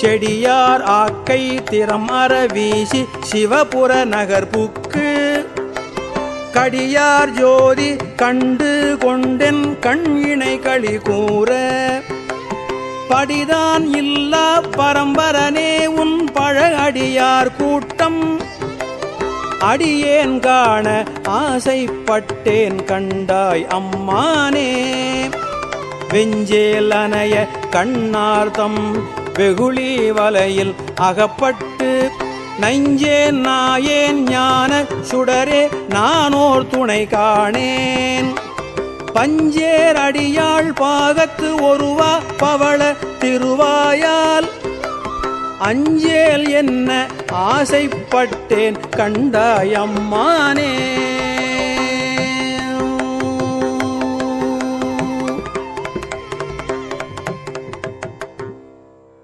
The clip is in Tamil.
செடியார் ஆக்கை திறம் அறவீசி சிவபுர நகர் புக்கு. கடியார் ஜோதி கண்டு கொண்டென் கண் இணை களி கூற. படிதான் இல்லா பரம்பரனே உன் பழகடியார் கூட்டம். அடியேன் காண ஆசைப்பட்டேன் கண்டாய் அம்மானே. வெஞ்சேலனைய கண்ணார்த்தம் வெகுளி வலையில் அகப்பட்டு நஞ்சேன் நாயேன் ஞான சுடரே நானோர் துணை காணேன். பஞ்சேர் அடியாள் பாகத்து ஒருவா பவள திருவாயால். அஞ்சேல் என்ன ஆசைப்பட்டேன் கண்டாயம்மானே